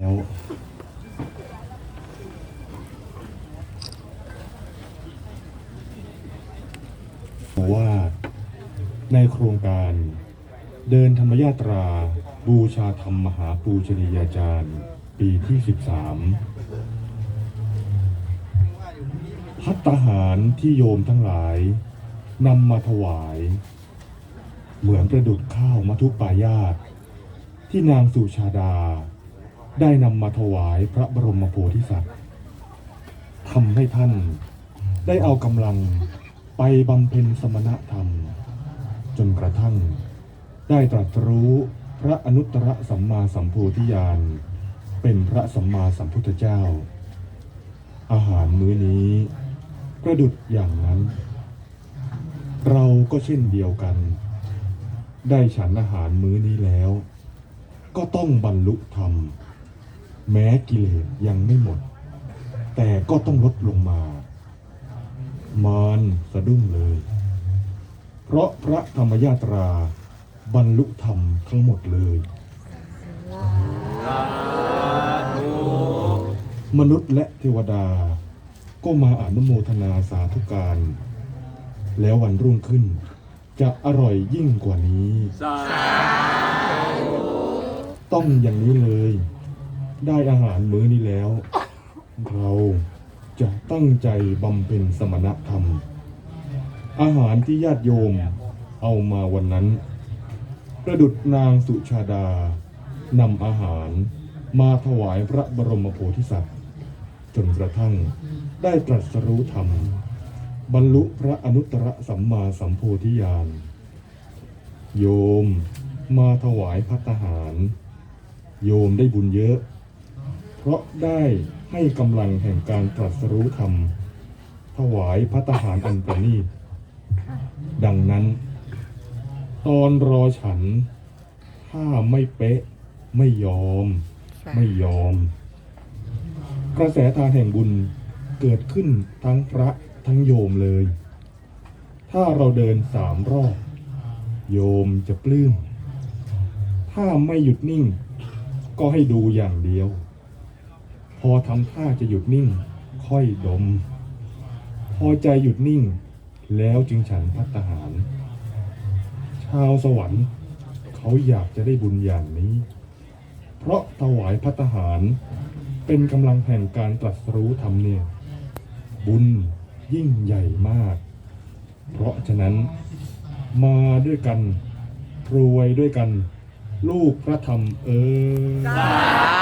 แล้วบอกว่าในโครงการ เดินธรรมยาตราบูชาธรรมมหาปูชนียาจารย์ ปีที่ 13 พัตตาหารที่โยมทั้งหลายนำมาถวาย เหมือนประดุดข้าวมัทุปายาตที่นางสุชาดา ได้นำมาถวายพระบรมโพธิสัตว์ทำให้ท่านได้เอากำลังไปบำเพ็ญสมณธรรม จนกระทั่ง ได้ตรัสรู้พระอนุตตรสัมมาสัมโพธิญาณ เป็นพระสัมมาสัมพุทธเจ้า อาหารมื้อนี้ประดุดอย่างนั้น เราก็เช่นเดียวกัน ได้ฉันอาหารมื้อนี้แล้ว ก็ต้องบรรลุธรรม แม้กิเลสยังไม่หมด แต่ก็ต้องลดลงมามารสะดุ้งเลย เพราะพระธรรมยาตราบรรลุธรรมทั้งหมดเลย มนุษย์และเทวดา ก็มาอนุโมทนาสาธุการ แล้ววันรุ่งขึ้น จะอร่อยยิ่งกว่านี้ ต้องอย่างนี้เลย ได้อาหารมื้อนี้แล้ว เราจะตั้งใจบำเพ็ญสมณธรรม อาหารที่ญาติโยมเอามาวันนั้น ประดุดนางสุชาดานำอาหารมาถวายพระบรมโพธิสัตว์ จนกระทั่งได้ตรัสรู้ธรรม บรรลุพระอนุตตรสัมมาสัมโพธิญาณ โยมมาถวายพัตตาหาร โยมได้บุญเยอะ ราะได้ให้กำลังแห่งการตรัสรู้ธรรม ถวายพัตตาหารอันประณีตดังนั้น ตอนรอฉัน ถ้าไม่เป๊ะ ไม่ยอม ไม่ยอม กระแสทานแห่งบุญเกิดขึ้นทั้งพระทั้งโยมเลย ถ้าเราเดินสามรอบ โยมจะปลื้ม ถ้าไม่หยุดนิ่ง ก็ให้ดูอย่างเดียว อทำท่าจะหยุดนิ่ง ค่อยดม พอใจหยุดนิ่ง แล้วจึงฉันพัตตาหาร ชาวสวรรค์ เขาอยากจะได้บุญอย่างนี้ เพราะถวายพัตตาหาร เป็นกำลังแห่งการตรัสรู้ธรรมเนี่ย บุญยิ่งใหญ่มาก เพราะฉะนั้นมาด้วยกันรวยด้วยกัน ลูกพระธรรมเออ